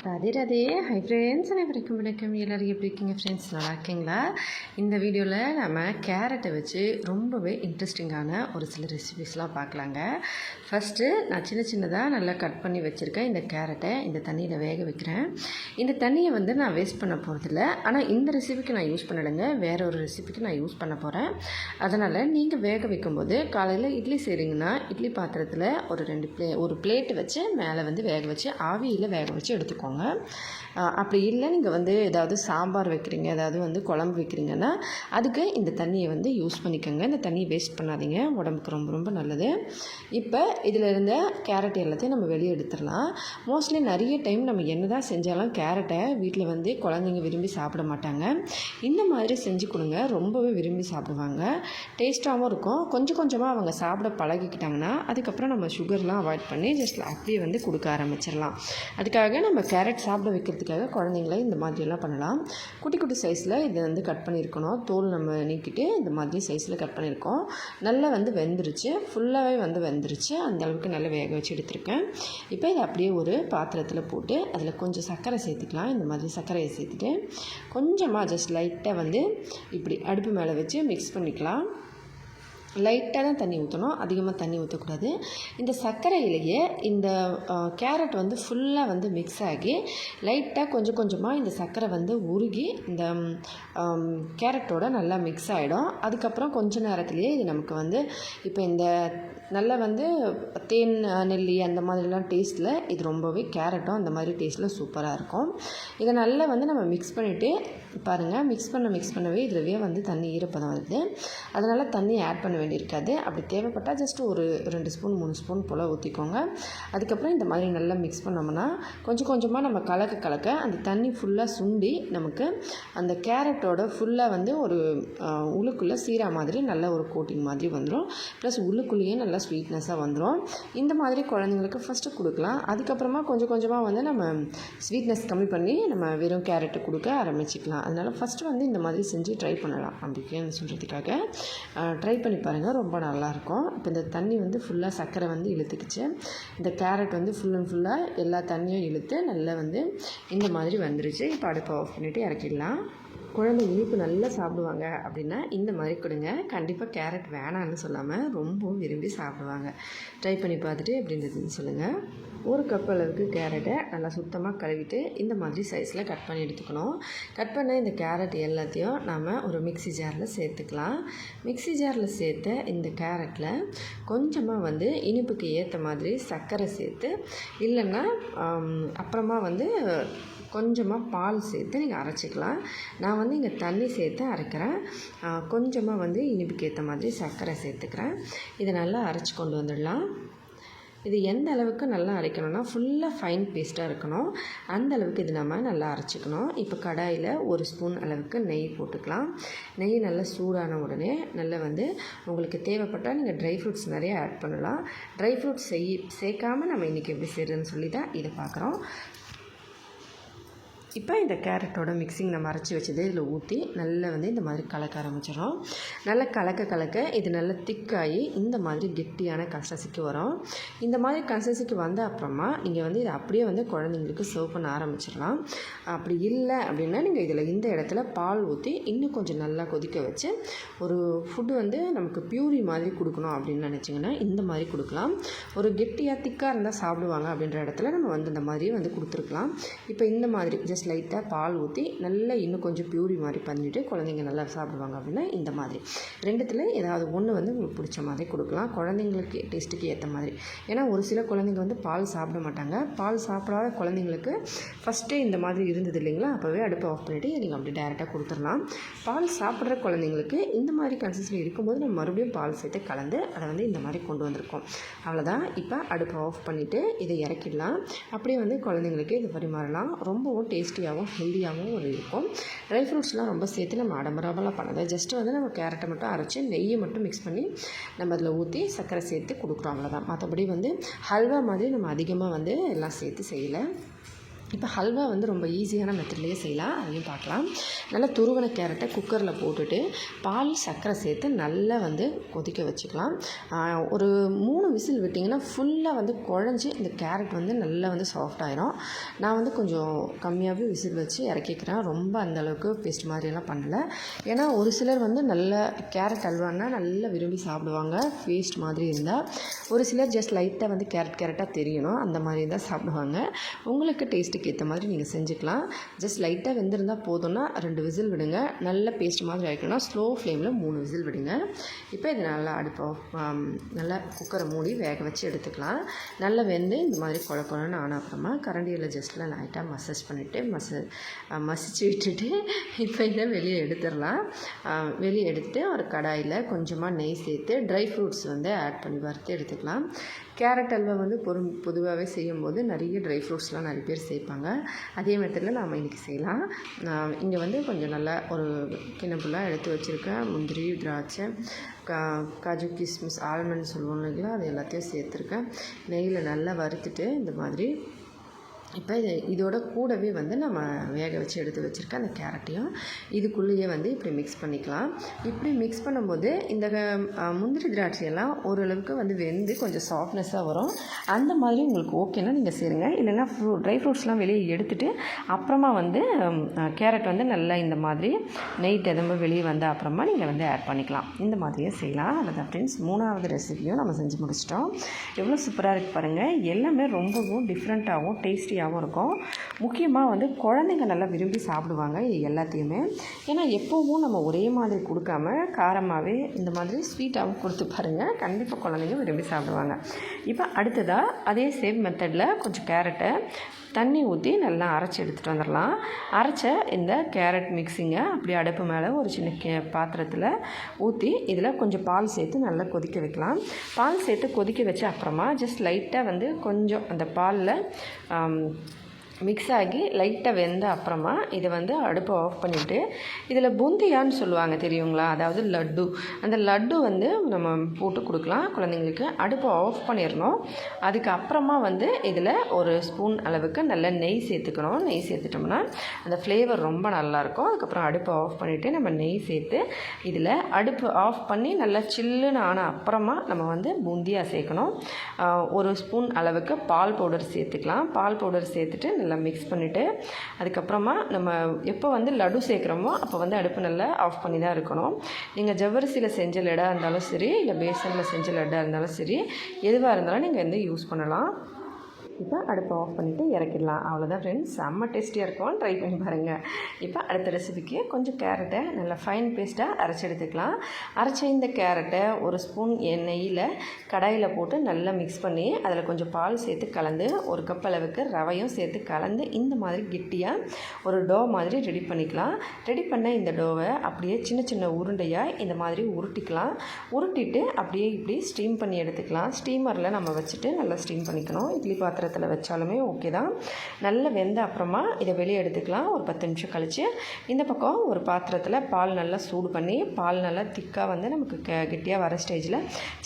Radhe Radhe. Hi friends அனைவருக்கும் வணக்கம். எல்லோரும் எப்படி இருக்கீங்க ஃப்ரெண்ட்ஸ் நல்லா இருக்கீங்களா? இந்த வீடியோவில் நம்ம கேரட்டை வச்சு ரொம்பவே இன்ட்ரெஸ்டிங்கான ஒரு சில ரெசிபிஸ்லாம் பார்க்கலாங்க. ஃபஸ்ட்டு நான் சின்ன சின்னதாக நல்லா கட் பண்ணி வச்சுருக்கேன் இந்த கேரட்டை இந்த தண்ணியில் வேக வைக்கிறேன். இந்த தண்ணியை வந்து நான் வேஸ்ட் பண்ண போகிறதில்ல ஆனால் இந்த ரெசிபிக்கு நான் யூஸ் பண்ணலைங்க. வேற ஒரு ரெசிபிக்கு நான் யூஸ் பண்ண போகிறேன் அதனால் நீங்கள் வேக வைக்கும்போது காலையில் இட்லி செய்கிறீங்கன்னா இட்லி பாத்திரத்தில் ஒரு ரெண்டு ப்ளே ஒரு பிளேட்டு வச்சு மேலே வந்து வேக வச்சு ஆவியில் வேக வச்சு எடுத்துக்கோங்க. வச்சுக்கோங்க. அப்படி இல்லை நீங்கள் வந்து ஏதாவது சாம்பார் வைக்கிறீங்க ஏதாவது வந்து குழம்பு வைக்கிறீங்கன்னா அதுக்கு இந்த தண்ணியை வந்து யூஸ் பண்ணிக்கோங்க. இந்த தண்ணியை வேஸ்ட் பண்ணாதீங்க. உடம்புக்கு ரொம்ப ரொம்ப நல்லது. இப்போ இதில் இருந்த கேரட் எல்லாத்தையும் நம்ம வெளியே எடுத்துடலாம். மோஸ்ட்லி நிறைய டைம் நம்ம என்ன தான் செஞ்சாலும் கேரட்டை வீட்டில் வந்து குழந்தைங்க விரும்பி சாப்பிட மாட்டாங்க. இந்த மாதிரி செஞ்சு கொடுங்க. ரொம்பவே விரும்பி சாப்பிடுவாங்க. டேஸ்ட்டாகவும் இருக்கும். கொஞ்சம் கொஞ்சமாக அவங்க சாப்பிட பழகிக்கிட்டாங்கன்னா அதுக்கப்புறம் நம்ம சுகர்லாம் அவாய்ட் பண்ணி ஜஸ்ட் அப்படியே வந்து கொடுக்க ஆரம்பிச்சிடலாம். அதுக்காக நம்ம கேரட் சாப்பிட வைக்கிறதுக்காக குழந்தைங்கள இந்த மாதிரியெல்லாம் பண்ணலாம். குட்டி குட்டி சைஸில் இது வந்து கட் பண்ணியிருக்கணும். தோல் நம்ம நீக்கிட்டு இந்த மாதிரி சைஸில் கட் பண்ணியிருக்கோம். நல்லா வந்து வெந்துருச்சு. ஃபுல்லாகவே வந்து வெந்துருச்சு. அந்த அளவுக்கு நல்லா வேக வச்சு எடுத்திருக்கேன். இப்போ இதை அப்படியே ஒரு பாத்திரத்தில் போட்டு அதில் கொஞ்சம் சர்க்கரை சேர்த்துக்கலாம். இந்த மாதிரி சர்க்கரையை சேர்த்துட்டு கொஞ்சமாக ஜஸ்ட் லைட்டாக வந்து இப்படி அடுப்பு மேலே வச்சு மிக்ஸ் பண்ணிக்கலாம். லைட்டாக தான் தண்ணி ஊற்றணும் அதிகமாக தண்ணி ஊற்றக்கூடாது இந்த சர்க்கரையிலேயே இந்த கேரட் வந்து ஃபுல்லாக வந்து மிக்ஸ் ஆகி லைட்டாக கொஞ்சம் கொஞ்சமாக இந்த சர்க்கரை வந்து உருகி இந்த கேரட்டோட நல்லா மிக்ஸ் ஆகிடும் அதுக்கப்புறம் கொஞ்ச நேரத்துலேயே இது நமக்கு வந்து இப்போ இந்த நல்லா வந்து தேன் நெல்லி அந்த மாதிரிலாம் டேஸ்ட்டில் இது ரொம்பவே கேரட்டும் அந்த மாதிரி டேஸ்ட்டில் சூப்பராக இருக்கும். இதை நல்லா வந்து நம்ம மிக்ஸ் பண்ணிவிட்டு பாருங்கள் மிக்ஸ் பண்ண மிக்ஸ் பண்ணவே இதுலவே வந்து தண்ணி ஈரப்பதம் வருது. அதனால் தண்ணி ஆட் பண்ண வேண்டியிருக்காது. அப்படி தேவைப்பட்டால் ஜஸ்ட் ஒரு ரெண்டு ஸ்பூன் மூணு ஸ்பூன் போல் ஊற்றிக்கோங்க அதுக்கப்புறம் இந்த மாதிரி நல்லா மிக்ஸ் பண்ணோம்னா கொஞ்சம் கொஞ்சமாக நம்ம கலக்க கலக்க அந்த தண்ணி ஃபுல்லாக சுண்டி நமக்கு அந்த கேரட்டோட ஃபுல்லாக வந்து ஒரு உளுக்குள்ளே சீரா மாதிரி நல்ல ஒரு கோட்டிங் மாதிரி வந்துடும் ப்ளஸ் உள்ளுக்குள்ளேயே நல்லா ஸ்வீட்னஸாக வந்துடும் இந்த மாதிரி குழந்தைங்களுக்கு ஃபஸ்ட்டு கொடுக்கலாம். அதுக்கப்புறமா கொஞ்சம் கொஞ்சமாக வந்து நம்ம ஸ்வீட்னஸ் கம்மி பண்ணி நம்ம வெறும் கேரட்டை கொடுக்க ஆரம்பிச்சிக்கலாம். அதனால் ஃபஸ்ட்டு வந்து இந்த மாதிரி செஞ்சு ட்ரை பண்ணலாம் அப்படின்னு சொல்கிறதுக்காக ட்ரை பண்ணி பாருங்கள் ரொம்ப நல்லாயிருக்கும் இப்போ இந்த தண்ணி வந்து ஃபுல்லாக சர்க்கரை வந்து இழுத்துக்குச்சு. இந்த கேரட் வந்து ஃபுல் அண்ட் ஃபுல்லாக எல்லா தண்ணியும் இழுத்து நல்லா வந்து இந்த மாதிரி வந்துருச்சு. இப்போ அடுப்பை ஆஃப் பண்ணிவிட்டு இறக்கிடலாம். குழந்தை இனிப்பு நல்லா சாப்பிடுவாங்க அப்படின்னா இந்த மாதிரி கொடுங்க. கண்டிப்பாக கேரட் வேணான்னு சொல்லாமல் ரொம்பவும் விரும்பி சாப்பிடுவாங்க. ட்ரை பண்ணி பார்த்துட்டு எப்படி இருந்ததுன்னு சொல்லுங்கள் ஒரு கப் அளவுக்கு கேரட்டை நல்லா சுத்தமாக கழுவிட்டு இந்த மாதிரி சைஸில் கட் பண்ணி எடுத்துக்கணும். கட் பண்ண இந்த கேரட் எல்லாத்தையும் நாம் ஒரு மிக்ஸி ஜாரில் சேர்த்துக்கலாம். மிக்ஸி ஜாரில் சேர்த்த இந்த கேரட்டில் கொஞ்சமாக வந்து இனிப்புக்கு ஏற்ற மாதிரி சர்க்கரை சேர்த்து இல்லைன்னா அப்புறமா வந்து கொஞ்சமாக பால் சேர்த்து நீங்கள் அரைச்சிக்கலாம். நான் வந்து இங்கே தண்ணி சேர்த்து அரைக்கிறேன். கொஞ்சமாக வந்து இனிப்புக்கு ஏற்ற மாதிரி சர்க்கரை சேர்த்துக்கிறேன். இதை நல்லா அரைச்சி கொண்டு வந்துடலாம். இது எந்த அளவுக்கு நல்லா அரைக்கணும்னா ஃபுல்லாக ஃபைன் பேஸ்ட்டாக இருக்கணும். அந்த அளவுக்கு இது நம்ம நல்லா அரைச்சிக்கணும். இப்போ கடாயில் ஒரு ஸ்பூன் அளவுக்கு நெய் போட்டுக்கலாம். நெய் நல்லா சூடான உடனே நல்லா வந்து உங்களுக்கு தேவைப்பட்டால் நீங்கள் ட்ரை ஃப்ரூட்ஸ் நிறைய ஆட் பண்ணலாம். ட்ரை ஃப்ரூட்ஸ் செய் சேர்க்காம நம்ம இன்றைக்கி எப்படி செய்கிறதுன்னு சொல்லி தான் இதை பார்க்குறோம். இப்போ இந்த கேரட்டோட மிக்சிங் நம்ம அரைச்சி வச்சது இதில் ஊற்றி நல்லா வந்து இந்த மாதிரி கலக்க ஆரம்பிச்சிடும் நல்லா கலக்க கலக்க இது நல்லா திக்காகி இந்த மாதிரி கெட்டியான கன்சிஸ்டன்சிக்கு வரும். இந்த மாதிரி கன்சிஸ்டன்சிக்கு வந்த அப்புறமா நீங்கள் வந்து இதை அப்படியே வந்து குழந்தைங்களுக்கு சர்வ் பண்ண ஆரம்பிச்சிடலாம். அப்படி இல்லை அப்படின்னா நீங்கள் இதில் இந்த இடத்துல பால் ஊற்றி இன்னும் கொஞ்சம் நல்லா கொதிக்க வச்சு ஒரு ஃபுட்டு வந்து நமக்கு பியூரி மாதிரி கொடுக்கணும் அப்படின்னு நினச்சிங்கன்னா இந்த மாதிரி கொடுக்கலாம். ஒரு கெட்டியாக திக்காக இருந்தால் சாப்பிடுவாங்க அப்படின்ற இடத்துல நம்ம வந்து இந்த மாதிரி வந்து கொடுத்துருக்கலாம். இப்போ இந்த மாதிரி ஜஸ்ட் லைட்டாக பால் ஊற்றி நல்லா இன்னும் கொஞ்சம் பியூரி மாதிரி பண்ணிவிட்டு குழந்தைங்க நல்லா சாப்பிடுவாங்க அப்படின்னா இந்த மாதிரி. ரெண்டுத்தில் ஏதாவது ஒன்று வந்து உங்களுக்கு பிடிச்ச மாதிரி கொடுக்கலாம். குழந்தைங்களுக்கு டேஸ்ட்டுக்கு ஏற்ற மாதிரி. ஏன்னா ஒரு சில குழந்தைங்க வந்து பால் சாப்பிட மாட்டாங்க. பால் சாப்பிடாத குழந்தைங்களுக்கு ஃபஸ்ட்டே இந்த மாதிரி இருந்தது இல்லைங்களா? அப்போவே அடுப்பை ஆஃப் பண்ணிவிட்டு நீங்கள் அப்படி டேரெக்டாக கொடுத்துடலாம். பால் சாப்பிட்ற குழந்தைங்களுக்கு இந்த மாதிரி கன்சிஸ்டன்சி இருக்கும்போது நம்ம மறுபடியும் பால் சேர்த்து கலந்து அதை வந்து இந்த மாதிரி கொண்டு வந்திருக்கோம். அவ்வளோதான் இப்போ அடுப்பை ஆஃப் பண்ணிவிட்டு இதை இறக்கிடலாம். அப்படியே வந்து குழந்தைங்களுக்கு இது பரிமாறலாம். ரொம்பவும் டேஸ்டியாகவும் ஹெல்த்தியாகவும் ஒரு இருக்கும். ட்ரை ஃப்ரூட்ஸ்லாம் ரொம்ப சேர்த்து நம்ம ஆடம்பரமெல்லாம் பண்ணாது. ஜஸ்ட்டு வந்து நம்ம கேரட்டை மட்டும் அரைச்சி நெய்யை மட்டும் மிக்ஸ் பண்ணி நம்ம அதில் ஊற்றி சர்க்கரை சேர்த்து கொடுக்குறோம் அவ்வளோதான் மற்றபடி வந்து ஹல்வா மாதிரி நம்ம அதிகமாக வந்து எல்லாம் சேர்த்து செய்யலை. இப்போ ஹல்வா வந்து ரொம்ப ஈஸியான மெத்தட்லேயே செய்யலாம். அதையும் பார்க்கலாம். நல்லா துருவன கேரட்டை குக்கரில் போட்டுட்டு பால் சர்க்கரை சேர்த்து நல்லா வந்து கொதிக்க வச்சுக்கலாம். ஒரு மூணு விசில் விட்டிங்கன்னா ஃபுல்லாக வந்து குழஞ்சி இந்த கேரட் வந்து நல்லா வந்து சாஃப்ட் ஆயிரும். நான் வந்து கொஞ்சம் கம்மியாகவே விசில் வச்சு இறக்கிக்கிறேன். ரொம்ப அந்த அளவுக்கு பேஸ்ட் மாதிரியெல்லாம் பண்ணலை. ஏன்னா ஒரு சிலர் வந்து நல்ல கேரட் அல்வான்னா நல்லா விரும்பி சாப்பிடுவாங்க. பேஸ்ட் மாதிரி இருந்தால் ஒரு சிலர் ஜஸ்ட் லைட்டாக வந்து கேரட் கேரட்டாக தெரியணும். அந்த மாதிரி தான் சாப்பிடுவாங்க. உங்களுக்கு டேஸ்ட்டுக்கு ஏற்ற மாதிரி நீங்கள் செஞ்சுக்கலாம். ஜஸ்ட் லைட்டாக வெந்திருந்தால் போதும்னா ரெண்டு விசில் விடுங்க. நல்ல பேஸ்ட் மாதிரி ஆகிக்கணும்னா ஸ்லோ ஃப்ளேமில் மூணு விசில் விடுங்க. இப்போ இது நல்லா அடுப்பை நல்லா குக்கரை மூடி வேக வச்சு எடுத்துக்கலாம். நல்லா வெந்து இந்த மாதிரி குழப்பணும்னு குழன்னு ஆன அப்புறமா கரண்டியில் ஜஸ்ட்டில் லைட்டாக மசாஜ் பண்ணிவிட்டு மச மசிச்சு விட்டுட்டு இப்போ இதை வெளியே எடுத்துடலாம். வெளியே எடுத்துட்டு ஒரு கடாயில் கொஞ்சமாக நெய் சேர்த்து ட்ரை ஃப்ரூட்ஸ் வந்து ஆட் பண்ணி வறுத்து எடுத்துக்கலாம். கேரட் அல்வா வந்து பொரு பொதுவாகவே செய்யும்போது நிறைய ட்ரை ஃப்ரூட்ஸ்லாம் நிறைய பேர் சேர்ப்பாங்க அதே மெத்தடில் நாம் இன்றைக்கி செய்யலாம். நான் இங்கே வந்து கொஞ்சம் நல்லா ஒரு கிணப்புலாம் எடுத்து வச்சுருக்கேன். முந்திரி திராட்சை கா காஜு கிஸ்மிஸ் ஆல்மண்ட் சொல்லுவோம் இல்லைங்களா? அது எல்லாத்தையும் சேர்த்துருக்கேன். நெய்யில் நல்லா வறுத்துட்டு இந்த மாதிரி இப்போ இது இதோட கூடவே வந்து நம்ம வேக வச்சு எடுத்து வச்சுருக்க அந்த கேரட்டையும் இதுக்குள்ளேயே வந்து இப்படி மிக்ஸ் பண்ணிக்கலாம். இப்படி மிக்ஸ் பண்ணும்போது இந்த முந்திரி திராட்சையெல்லாம் ஓரளவுக்கு வந்து வெந்து கொஞ்சம் சாஃப்ட்னஸாக வரும். அந்த மாதிரி உங்களுக்கு ஓகேன்னா நீங்கள் சேருங்க இல்லைன்னா ஃப்ரூ ட்ரை ஃப்ரூட்ஸ்லாம் வெளியே எடுத்துகிட்டு அப்புறமா வந்து கேரட் வந்து நல்லா இந்த மாதிரி நெய் திதம்ப வெளியே வந்த அப்புறமா நீங்கள் வந்து ஆட் பண்ணிக்கலாம். இந்த மாதிரியே செய்யலாம். அல்லது ஃப்ரெண்ட்ஸ் மூணாவது ரெசிபியும் நம்ம செஞ்சு முடிச்சிட்டோம். எவ்வளோ சூப்பராக இருக்குது பாருங்கள் எல்லாமே ரொம்பவும் டிஃப்ரெண்ட்டாகவும் டேஸ்டியாகவும் இருக்கும். முக்கியமாக வந்து குழந்தைங்க நல்லா விரும்பி சாப்பிடுவாங்க இது எல்லாத்தையுமே. ஏன்னா எப்போவும் நம்ம ஒரே மாதிரி கொடுக்காம காரமாகவே இந்த மாதிரி ஸ்வீட்டாகவும் கொடுத்து பாருங்கள் கண்டிப்பாக குழந்தைங்க விரும்பி சாப்பிடுவாங்க. இப்போ அடுத்ததாக அதே சேம் மெத்தடில் கொஞ்சம் கேரட்டை தண்ணி ஊற்றி நல்லா அரைச்சி எடுத்துகிட்டு வந்துடலாம். அரைச்ச இந்த கேரட் மிக்ஸிங்கை அப்படி அடுப்பு மேலே ஒரு சின்ன கே பாத்திரத்தில் ஊற்றி இதில் கொஞ்சம் பால் சேர்த்து நல்லா கொதிக்க வைக்கலாம். பால் சேர்த்து கொதிக்க வச்ச அப்புறமா ஜஸ்ட் லைட்டாக வந்து கொஞ்சம் அந்த பாலில் மிக்ஸ் ஆகி லைட்டாக வெந்த அப்புறமா இதை வந்து அடுப்பை ஆஃப் பண்ணிவிட்டு இதில் பூந்தியான்னு சொல்லுவாங்க தெரியுங்களா? அதாவது லட்டு. அந்த லட்டு வந்து நம்ம போட்டு கொடுக்கலாம். குழந்தைங்களுக்கு அடுப்பை ஆஃப் பண்ணிடணும். அதுக்கப்புறமா வந்து இதில் ஒரு ஸ்பூன் அளவுக்கு நல்ல நெய் சேர்த்துக்கணும். நெய் சேர்த்துட்டோம்னா அந்த ஃப்ளேவர் ரொம்ப நல்லாயிருக்கும். அதுக்கப்புறம் அடுப்பை ஆஃப் பண்ணிவிட்டு நம்ம நெய் சேர்த்து இதில் அடுப்பு ஆஃப் பண்ணி நல்லா சில்லுன்னு ஆன அப்புறமா நம்ம வந்து பூந்தியாக சேர்க்கணும். ஒரு ஸ்பூன் அளவுக்கு பால் பவுடர் சேர்த்துக்கலாம். பால் பவுடர் சேர்த்துட்டு நல்லா மிக்ஸ் பண்ணிவிட்டு அதுக்கப்புறமா நம்ம எப்போ வந்து லட்டு சேர்க்குறோமோ அப்போ வந்து அடுப்பு நல்லா ஆஃப் பண்ணி தான் இருக்கணும். நீங்கள் ஜவ்வரிசியில் செஞ்ச லடாக இருந்தாலும் சரி இல்லை பேசனில் செஞ்ச லட்டாக இருந்தாலும் சரி எதுவாக இருந்தாலும் நீங்கள் வந்து யூஸ் பண்ணலாம். இப்போ அடுப்பை ஆஃப் பண்ணிவிட்டு இறக்கிடலாம். அவ்வளோதான் ஃப்ரெண்ட்ஸ் செம்ம டேஸ்டியாக இருக்கும். ட்ரை பண்ணி பாருங்கள் இப்போ அடுத்த ரெசிபிக்கு கொஞ்சம் கேரட்டை நல்லா ஃபைன் பேஸ்ட்டாக அரைச்சி எடுத்துக்கலாம். அரைச்ச இந்த கேரட்டை ஒரு ஸ்பூன் எண்ணெயில் கடாயில் போட்டு நல்லா மிக்ஸ் பண்ணி அதில் கொஞ்சம் பால் சேர்த்து கலந்து ஒரு கப் அளவுக்கு ரவையும் சேர்த்து கலந்து இந்த மாதிரி கெட்டியாக ஒரு டோ மாதிரி ரெடி பண்ணிக்கலாம். ரெடி பண்ண இந்த டோவை அப்படியே சின்ன சின்ன உருண்டையாக இந்த மாதிரி உருட்டிக்கலாம். உருட்டிட்டு அப்படியே இப்படி ஸ்டீம் பண்ணி எடுத்துக்கலாம். ஸ்டீமரில் நம்ம வச்சுட்டு நல்லா ஸ்டீம் பண்ணிக்கணும். இட்லி பாத்திரத்தில் வச்சாலுமே ஓகே தான். நல்லா வெந்த அப்புறமா இதை வெளியே எடுத்துக்கலாம். ஒரு பத்து நிமிஷம் கழித்து இந்த பக்கம் ஒரு பாத்திரத்தில் பால் நல்லா சூடு பண்ணி பால் நல்லா திக்காக வந்து நமக்கு கெ கெட்டியாக வர ஸ்டேஜில்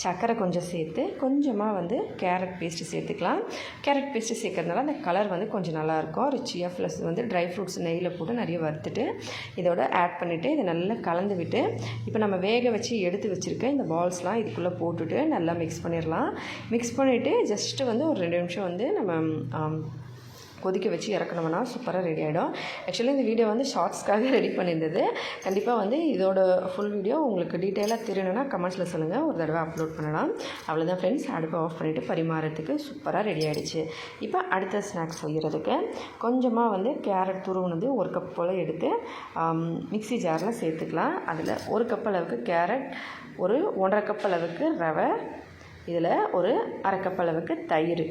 சர்க்கரை கொஞ்சம் சேர்த்து கொஞ்சமாக வந்து கேரட் பேஸ்ட்டு சேர்த்துக்கலாம். கேரட் பேஸ்ட்டு சேர்க்கறதுனால அந்த கலர் வந்து கொஞ்சம் நல்லாயிருக்கும் ரிச்சியாக ப்ளஸ் வந்து ட்ரை ஃப்ரூட்ஸ் நெய்யில் போட்டு நிறைய வறுத்துட்டு இதோட ஆட் பண்ணிவிட்டு இதை நல்லா கலந்து விட்டு இப்போ நம்ம வேக வச்சு எடுத்து வச்சுருக்க இந்த பால்ஸ்லாம் இதுக்குள்ளே போட்டுட்டு நல்லா மிக்ஸ் பண்ணிடலாம் மிக்ஸ் பண்ணிவிட்டு ஜஸ்ட்டு வந்து ஒரு ரெண்டு நிமிஷம் வந்து நம்ம கொதிக்க வச்சு இறக்கணும்னா சூப்பராக ரெடி ஆகிடும் ஆக்சுவலி இந்த வீடியோ வந்து ஷார்ட்ஸ்க்காக ரெடி பண்ணியிருந்தது. கண்டிப்பாக வந்து இதோட ஃபுல் வீடியோ உங்களுக்கு டீட்டெயிலாக தெரியணும்னா கமெண்ட்ஸில் சொல்லுங்கள் ஒரு தடவை அப்லோட் பண்ணலாம். அவ்வளோதான் ஃப்ரெண்ட்ஸ் அடுப்பை ஆஃப் பண்ணிவிட்டு பரிமாறத்துக்கு சூப்பராக ரெடி ஆகிடுச்சு இப்போ அடுத்த ஸ்நாக்ஸ் செய்கிறதுக்கு கொஞ்சமாக வந்து கேரட் துருவுனது ஒரு கப் போல் எடுத்து மிக்ஸி ஜாரில் சேர்த்துக்கலாம். அதில் ஒரு கப் அளவுக்கு கேரட் ஒரு ஒன்றரை கப் அளவுக்கு ரவை இதில் ஒரு அரை கப் அளவுக்கு தயிர்.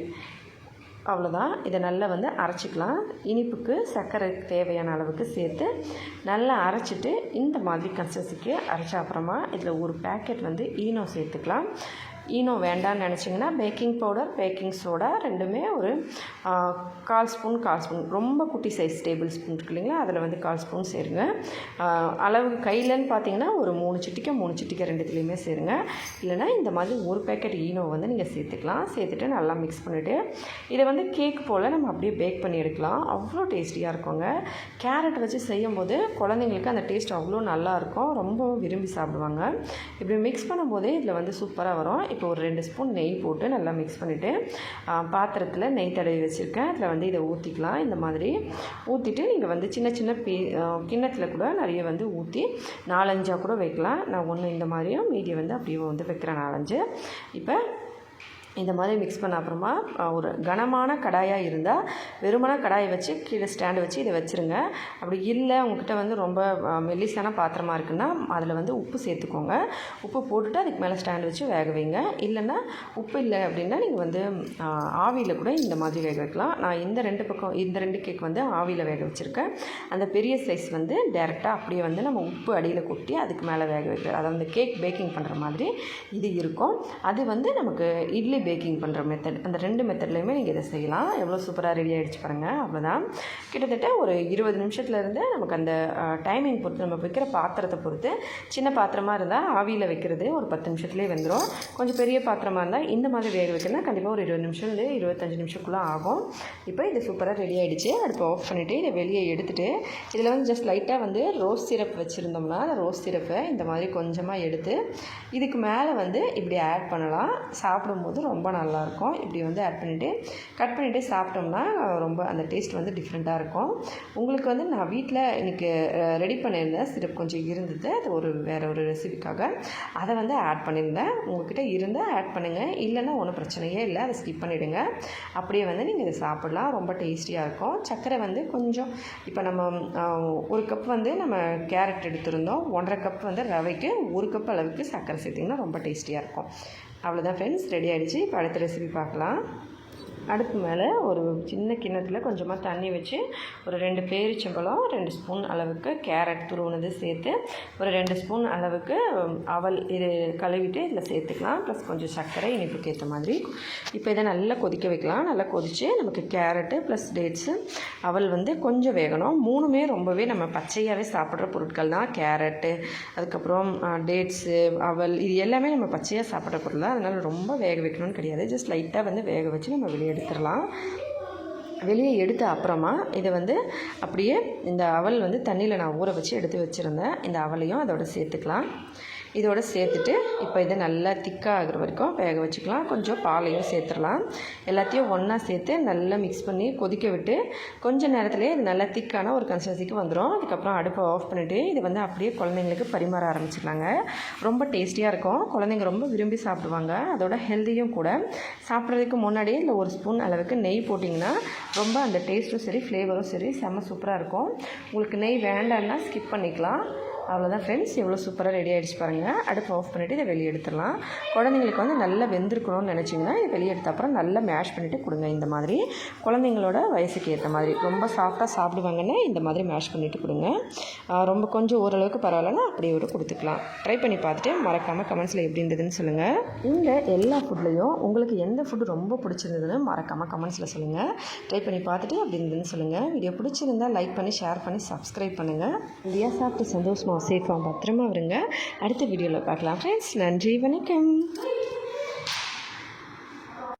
அவ்வளோதான் இதை நல்லா வந்து அரைச்சிக்கலாம். இனிப்புக்கு சர்க்கரை தேவையான அளவுக்கு சேர்த்து நல்லா அரைச்சிட்டு இந்த மாதிரி கன்சிஸ்டன்சிக்கு அரைச்ச அப்புறமா இதில் ஒரு பேக்கெட் வந்து ஈனோ சேர்த்துக்கலாம். ஈனோ வேண்டாம்னு நினச்சிங்கன்னா பேக்கிங் பவுடர் பேக்கிங் சோடா ரெண்டுமே ஒரு கால் ஸ்பூன் கால் ஸ்பூன் ரொம்ப குட்டி சைஸ் டேபிள் ஸ்பூன் இருக்கு இல்லைங்களா? அதில் வந்து கால் ஸ்பூன் சேருங்க. அளவு கையிலன்னு பார்த்தீங்கன்னா ஒரு மூணு சிட்டிக்கை மூணு சிட்டிக்கை ரெண்டுத்துலேயுமே சேருங்க. இல்லைன்னா இந்த மாதிரி ஒரு பேக்கெட் ஈனோ வந்து நீங்கள் சேர்த்துக்கலாம். சேர்த்துட்டு நல்லா மிக்ஸ் பண்ணிவிட்டு இதை வந்து கேக் போல் நம்ம அப்படியே பேக் பண்ணி எடுக்கலாம். அவ்வளோ டேஸ்டியாக இருக்குங்க. கேரட் வச்சு செய்யும்போது குழந்தைங்களுக்கு அந்த டேஸ்ட் அவ்வளோ நல்லாயிருக்கும் ரொம்ப விரும்பி சாப்பிடுவாங்க. இப்படி மிக்ஸ் பண்ணும்போதே இதில் வந்து சூப்பராக வரும். இப்போ ஒரு ரெண்டு ஸ்பூன் நெய் போட்டு நல்லா மிக்ஸ் பண்ணிவிட்டு பாத்திரத்தில் நெய் தடவி வச்சுருக்கேன். அதில் வந்து இதை ஊற்றிக்கலாம் இந்த மாதிரி ஊற்றிட்டு நீங்கள் வந்து சின்ன சின்ன பீ கிண்ணத்தில் கூட நிறைய வந்து ஊற்றி நாலஞ்சாக கூட வைக்கலாம். நான் ஒன்று இந்த மாதிரியும் மீதியை வந்து அப்படியே வந்து வைக்கிறேன் நாலஞ்சு. இப்போ இந்த மாதிரி மிக்ஸ் பண்ண அப்புறமா ஒரு கனமான கடாயாக இருந்தால் வெறுமன கடாயை வச்சு கீழே ஸ்டாண்டு வச்சு இதை வச்சுருங்க. அப்படி இல்லை உங்ககிட்ட வந்து ரொம்ப மெல்லிசான பாத்திரமாக இருக்குன்னா அதில் வந்து உப்பு சேர்த்துக்கோங்க. உப்பு போட்டுட்டு அதுக்கு மேலே ஸ்டாண்டு வச்சு வேக வைங்க. இல்லைன்னா உப்பு இல்லை அப்படின்னா நீங்கள் வந்து ஆவியில் கூட இந்த மாதிரி வேக வைக்கலாம். நான் இந்த ரெண்டு பக்கம் இந்த ரெண்டு கேக் வந்து ஆவியில் வேக வச்சுருக்கேன். அந்த பெரிய சைஸ் வந்து டேரெக்டாக அப்படியே வந்து நம்ம உப்பு அடியில் கொட்டி அதுக்கு மேலே வேக வைக்கிறது அதை அந்த கேக் பேக்கிங் பண்ணுற மாதிரி இது இருக்கும். அது வந்து நமக்கு இட்லி பேக்கிங் பண்ணுற மெத்தட் அந்த ரெண்டு மெத்தட்லேயுமே நீங்கள் இதை செய்யலாம். எவ்வளோ சூப்பராக ரெடி ஆகிடுச்சு பாருங்கள் அவ்வளோதான் கிட்டத்தட்ட ஒரு இருபது நிமிஷத்துலேருந்து நமக்கு அந்த டைமிங் பொறுத்து நம்ம வைக்கிற பாத்திரத்தை பொறுத்து சின்ன பாத்திரமாக இருந்தால் ஆவியில் வைக்கிறது ஒரு பத்து நிமிஷத்துலேயே வந்துடும் கொஞ்சம் பெரிய பாத்திரமாக இருந்தால் இந்த மாதிரி வேக வைக்கிறதுனா கண்டிப்பாக ஒரு இருபது நிமிஷம்லேருந்து இருபத்தஞ்சு நிமிஷத்துக்குள்ளே ஆகும். இப்போ இது சூப்பராக ரெடி ஆகிடுச்சு அடுப்பு ஆஃப் பண்ணிவிட்டு இதை வெளியே எடுத்துகிட்டு இதில் வந்து ஜஸ்ட் லைட்டாக வந்து ரோஸ் சிரப் வச்சுருந்தோம்னா அந்த ரோஸ் சிரப்பை இந்த மாதிரி கொஞ்சமாக எடுத்து இதுக்கு மேலே வந்து இப்படி ஆட் பண்ணலாம். சாப்பிடும்போது ரொம்ப ரொம்ப நல்லாயிருக்கும். இப்படி வந்து ஆட் பண்ணிவிட்டு கட் பண்ணிவிட்டு சாப்பிட்டோம்னா ரொம்ப அந்த டேஸ்ட் வந்து டிஃப்ரெண்ட்டாக இருக்கும். உங்களுக்கு வந்து நான் வீட்டில் இன்றைக்கி ரெடி பண்ணியிருந்தேன் சிரப் கொஞ்சம் இருந்தது. அது ஒரு வேறு ஒரு ரெசிபிக்காக அதை வந்து ஆட் பண்ணியிருந்தேன். உங்கள்கிட்ட இருந்தால் ஆட் பண்ணுங்கள் இல்லைன்னா ஒன்றும் பிரச்சனையே இல்லை. அதை ஸ்கிப் பண்ணிவிடுங்க அப்படியே வந்து நீங்கள் இதை சாப்பிடலாம். ரொம்ப டேஸ்டியாக இருக்கும். சர்க்கரை வந்து கொஞ்சம் இப்போ நம்ம ஒரு கப் வந்து நம்ம கேரட் எடுத்திருந்தோம். ஒன்றரை கப் வந்து ரவைக்கு ஒரு கப் அளவுக்கு சர்க்கரை சேர்த்திங்கன்னா ரொம்ப டேஸ்டியாக இருக்கும். அவ்வளோதான் ஃப்ரெண்ட்ஸ் ரெடி ஆகிடுச்சு இப்போ அடுத்த ரெசிபி பார்க்கலாம். அடுப்பு மேலே ஒரு சின்ன கிண்ணத்தில் கொஞ்சமாக தண்ணி வச்சு ஒரு ரெண்டு பேரிச்சம்பழம் ரெண்டு ஸ்பூன் அளவுக்கு கேரட் துருவுனது சேர்த்து ஒரு ரெண்டு ஸ்பூன் அளவுக்கு அவல் இது கழுவிட்டு இதில் சேர்த்துக்கலாம். ப்ளஸ் கொஞ்சம் சர்க்கரை இனிப்புக்கு ஏற்ற மாதிரி. இப்போ இதை நல்லா கொதிக்க வைக்கலாம். நல்லா கொதித்து நமக்கு கேரட்டு ப்ளஸ் டேட்ஸு அவல் வந்து கொஞ்சம் வேகணும். மூணுமே ரொம்பவே நம்ம பச்சையாகவே சாப்பிட்ற பொருட்கள் தான். கேரட்டு அதுக்கப்புறம் டேட்ஸு அவல் இது எல்லாமே நம்ம பச்சையாக சாப்பிட்ற பொருள் தான். அதனால் ரொம்ப வேக வைக்கணும்னு கிடையாது. ஜஸ்ட் லைட்டாக வந்து வேக வச்சு நம்ம வெளியே எடுத்துடலாம். வெளியே எடுத்த அப்புறமா இதை வந்து அப்படியே இந்த அவல் வந்து தண்ணியில் நான் ஊற வச்சு எடுத்து வச்சுருந்தேன். இந்த அவலையும் அதோட சேர்த்துக்கலாம். இதோட சேர்த்துட்டு இப்போ இதை நல்லா திக்காக ஆகிற வரைக்கும் வேக வச்சுக்கலாம். கொஞ்சம் பாலையும் சேர்த்துடலாம். எல்லாத்தையும் ஒன்றா சேர்த்து நல்லா மிக்ஸ் பண்ணி கொதிக்க விட்டு கொஞ்ச நேரத்துலேயே இது நல்லா திக்கான ஒரு கன்சிஸ்டன்சிக்கு வந்துடும் அதுக்கப்புறம் அடுப்பை ஆஃப் பண்ணிவிட்டு இது வந்து அப்படியே குழந்தைங்களுக்கு பரிமாற ஆரம்பிச்சிடலாங்க. ரொம்ப டேஸ்டியாக இருக்கும். குழந்தைங்க ரொம்ப விரும்பி சாப்பிடுவாங்க. அதோட ஹெல்த்தியும் கூட. சாப்பிட்றதுக்கு முன்னாடியே இல்லை ஒரு ஸ்பூன் அளவுக்கு நெய் போட்டிங்கன்னா ரொம்ப அந்த டேஸ்ட்டும் சரி ஃப்ளேவரும் சரி செம்ம சூப்பராக இருக்கும். உங்களுக்கு நெய் வேண்டான்னா ஸ்கிப் பண்ணிக்கலாம். அவ்வளோதான் ஃப்ரெண்ட்ஸ் எவ்வளோ சூப்பராக ரெடி ஆகிடுச்சு பாருங்கள் அடுப்பு ஆஃப் பண்ணிவிட்டு இதை வெளியே எடுத்துடலாம். குழந்தைங்களுக்கு வந்து நல்லா வெந்திருக்கணும்னு நினச்சிங்கன்னா இதை வெளியே எடுத்த அப்புறம் நல்லா மேஷ் பண்ணிவிட்டு கொடுங்க இந்த மாதிரி. குழந்தைங்களோட வயசுக்கு ஏற்ற மாதிரி. ரொம்ப சாஃப்டாக சாப்பிடுவாங்கன்னா இந்த மாதிரி மேஷ் பண்ணிவிட்டு கொடுங்க. ரொம்ப கொஞ்சம் ஓரளவுக்கு பரவாயில்லன்னா அப்படியே ஒரு கொடுத்துக்கலாம். ட்ரை பண்ணி பார்த்துட்டு மறக்காமல் கமெண்ட்ஸில் எப்படி இருந்ததுன்னு சொல்லுங்கள் இந்த எல்லா ஃபுட்லேயும் உங்களுக்கு எந்த ஃபுட்டு ரொம்ப பிடிச்சிருந்ததுன்னு மறக்காமல் கமெண்ட்ஸில் சொல்லுங்கள் ட்ரை பண்ணி பார்த்துட்டு அப்படி இருந்ததுன்னு சொல்லுங்கள் வீடியோ பிடிச்சிருந்தா லைக் பண்ணி ஷேர் பண்ணி சப்ஸ்கிரைப் பண்ணுங்கள் இந்தியா சாப்பிட்டு சந்தோஷமாக சேஃபாக பத்திரமா வருங்க அடுத்த வீடியோவில் பார்க்கலாம். ஃப்ரெண்ட்ஸ் நன்றி வணக்கம்.